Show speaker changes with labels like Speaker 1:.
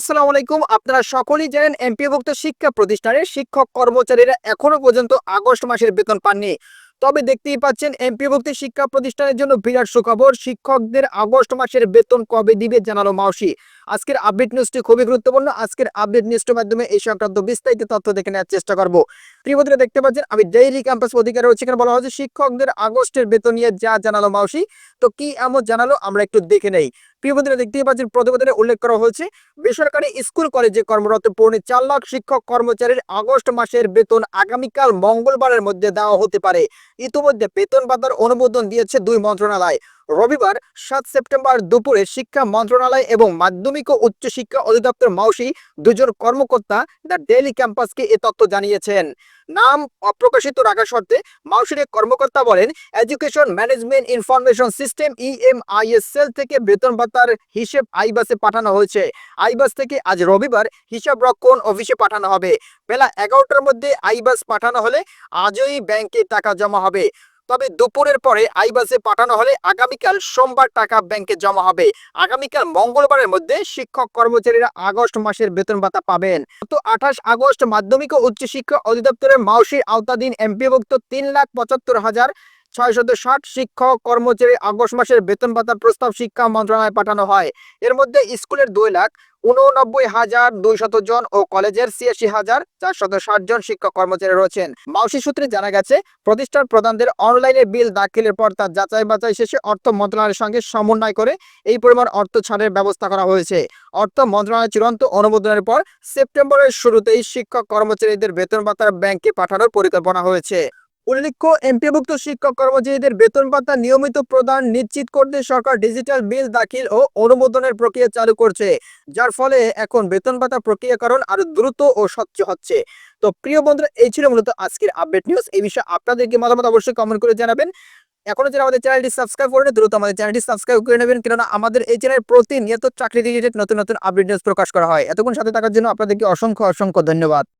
Speaker 1: আসসালামু আলাইকুম। আপনারা সকলেই জানেন এমপিভুক্ত শিক্ষা প্রতিষ্ঠানের শিক্ষক কর্মচারীরা এখনও পর্যন্ত আগস্ট মাসের বেতন পাননি। তবে দেখতেই পাচ্ছেন এমপিভুক্ত শিক্ষা প্রতিষ্ঠানের জন্য বিরাট সুখবর। শিক্ষকদের আগস্ট মাসের বেতন কবে দিবে জানালো মাউসি। আজকের আপডেট নিউজটি খুবই গুরুত্বপূর্ণ। আজকের আপডেট নিউজটির মাধ্যমে এই সংক্রান্ত বিস্তারিত তথ্য দেখে নেওয়ার চেষ্টা করব। প্রিয়বন্ধুরা দেখতে পাচ্ছেন, আমি ডেইরি ক্যাম্পাস অধিকার রয়েছে এখানে বলা হয়েছে, শিক্ষকদের আগস্টের বেতন নিয়ে যা জানালো মাউসি, তো কি এমন জানালো আমরা একটু দেখে নেই। প্রিয় দেখতেই পাচ্ছেন, প্রতিবেদনে উল্লেখ করা হয়েছে, বেসরকারি স্কুল কলেজে কর্মরত পৌনে চার লাখ শিক্ষক কর্মচারীর আগস্ট মাসের বেতন আগামীকাল মঙ্গলবারের মধ্যে দেওয়া হতে পারে। ইতিমধ্যে বেতন ভাতার অনুমোদন দিয়েছে দুই মন্ত্রণালয়। রবিবার সাত সেপ্টেম্বর দুপুরে শিক্ষা মন্ত্রণালয় এবং মাধ্যমিক ও উচ্চ শিক্ষা অধিদপ্তর মাউসি দুজন কর্মকর্তা দ্য ডেইলি ক্যাম্পাসকে এ তথ্য জানিয়েছেন। নাম অপ্রকাশিত রাখা শর্তে মাউসির কর্মকর্তা বলেন, education management information system EMIS cell থেকে বেতন ভাতার হিসেব আইবাসে পাঠানো হয়েছে। আইবাস থেকে আজ রবিবার হিসাব রক্ষণ অফিসে পাঠানো হবে? বেলা এগারোটার মধ্যে আইবাস পাঠানো হলে আজই ব্যাংকে টাকা জমা হবে। তবে দুপুরের পরে আইবাসে পাঠানো হলে আগামীকাল সোমবার টাকা ব্যাংকে জমা হবে। আগামীকাল মঙ্গলবারের মধ্যে শিক্ষক কর্মচারীরা আগস্ট মাসের বেতন ভাতা পাবেন। তো আঠাশ আগস্ট মাধ্যমিক ও উচ্চশিক্ষা অধিদপ্তরের মাউসির আওতাধীন এমপিভুক্ত তিন লাখ পঁচাত্তর হাজার ছয়শত ষাট শিক্ষক কর্মচারী আগস্ট মাসের বেতন ভাতার প্রস্তাব শিক্ষা মন্ত্রণালয়ে পাঠানো হয়। এর মধ্যে স্কুলের দুই লাখ উননব্বই হাজার দুইশত জন ও কলেজের ছিয়াশি হাজার চারশত ষাট জন শিক্ষক কর্মচারী রয়েছেন। মাউসি সূত্রে জানা গেছে প্রতিষ্ঠান প্রধানদের অনলাইনে বিল দাখিলের পর তার যাচাই বাছাই শেষে অর্থ মন্ত্রণালয়ের সঙ্গে সমন্বয় করে এই পরিমাণ অর্থ ছাড়ের ব্যবস্থা করা হয়েছে। অর্থ মন্ত্রণালয়ের চূড়ান্ত অনুমোদনের পর সেপ্টেম্বরের শুরুতেই শিক্ষক কর্মচারীদের বেতন ভাতার ব্যাংকে পাঠানোর পরিকল্পনা হয়েছে। উল্লেখ্য, এমপিভুক্ত শিক্ষক কর্মচারীদের বেতন ভাতা নিয়মিত প্রদান নিশ্চিত করতে সরকার ডিজিটাল বিল দাখিল ও অনুমোদনের প্রক্রিয়া চালু করছে, যার ফলে এখন বেতন ভাতা প্রক্রিয়াকরণ আরও দ্রুত ও স্বচ্ছ হচ্ছে। তো প্রিয় বন্ধুরা, এই ছিল মূলত আজকের আপডেট নিউজ। এই বিষয়ে আপনাদেরকে মতামত অবশ্যই কমেন্ট করে জানাবেন। এখনও যারা আমাদের চ্যানেলটি সাবস্ক্রাইব করেন দ্রুত আমাদের চ্যানেলটি সাবস্ক্রাইব করে নেবেন। কেননা আমাদের এই চ্যানেল প্রতিনিয়ত চাকরি রিলেটেড নতুন নতুন আপডেট নিউজ প্রকাশ করা হয়। এতক্ষণ সাথে থাকার জন্য আপনাদেরকে অসংখ্য অসংখ্য ধন্যবাদ।